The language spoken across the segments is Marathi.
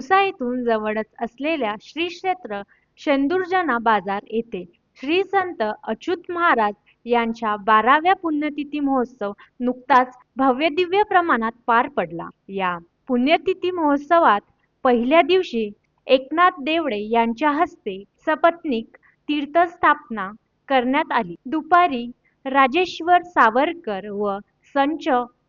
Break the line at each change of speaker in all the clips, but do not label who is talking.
दिवसा पासून जवळच असलेल्या श्री क्षेत्र शेंदुर्जना बाजार येथे श्री संत अच्युत महाराज यांच्या बाराव्या पुण्यतिथी महोत्सव नुकताच भव्य दिव्य प्रमाणात पार पडला. या पुण्यतिथी महोत्सवात पहिल्या दिवशी एकनाथ देवडे यांच्या हस्ते सपत्निक तीर्थस्थापना करण्यात आली. दुपारी राजेश्वर सावरकर व संच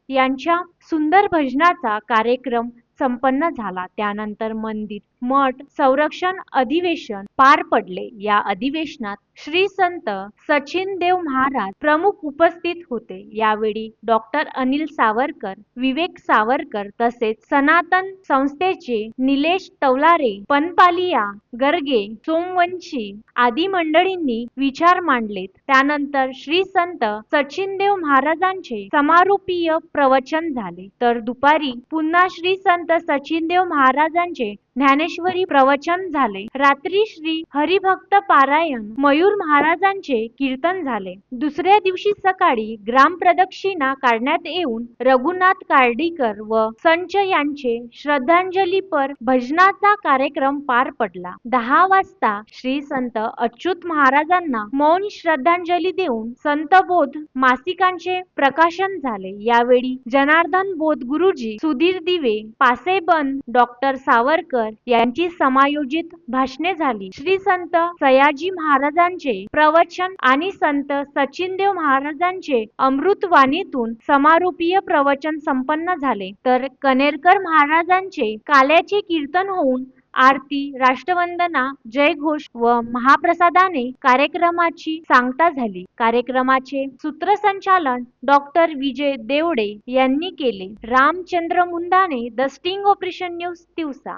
यांच्या सुंदर भजनाचा कार्यक्रम संपन्न झाला. त्यानंतर मंदिर मठ संरक्षण अधिवेशन पार पडले. या अधिवेशनात श्री संत सचिन देव महाराज प्रमुख उपस्थित होते. यावेळी डॉक्टर अनिल सावरकर विवेक सावरकर तसेच सनातन संस्थेचे निलेश तवलारे पनपालिया गर्गे सोमवंशी आदी मंडळींनी विचार मांडलेत. त्यानंतर श्री संत सचिन देव महाराजांचे समारोपीय प्रवचन झाले. तर दुपारी पुन्हा श्री संत सचिनदेव महाराजांचे ज्ञानेश्वरी प्रवचन झाले. रात्री श्री हरिभक्त पारायण मयूर महाराजांचे कीर्तन झाले. दुसऱ्या दिवशी सकाळी ग्राम प्रदक्षिणा काढण्यात येऊन रघुनाथ कार्डीकर व संच यांचे श्रद्धांजलीपर भजनाचा कार्यक्रम पार पडला. दहा वाजता श्री संत अच्युत महाराजांना मौन श्रद्धांजली देऊन संत बोध मासिकांचे प्रकाशन झाले. यावेळी जनार्दन बोध गुरुजी सुधीर दिवे पासेबन डॉक्टर सावरकर यांची समायोजित भाषणे झाली. श्री संत सयाजी महाराजांचे प्रवचन आणि संत सचिनदेव महाराजांचे अमृतवाणीतून समारोपीय प्रवचन संपन्न झाले. तर कनेरकर महाराजांचे काल्याचे कीर्तन होऊन आरती राष्ट्रवंदना जयघोष व महाप्रसादाने कार्यक्रमाची सांगता झाली. कार्यक्रमाचे सूत्रसंचालन डॉक्टर विजय देवडे यांनी केले. Ramchandra Mundane the sting operation news दिवसा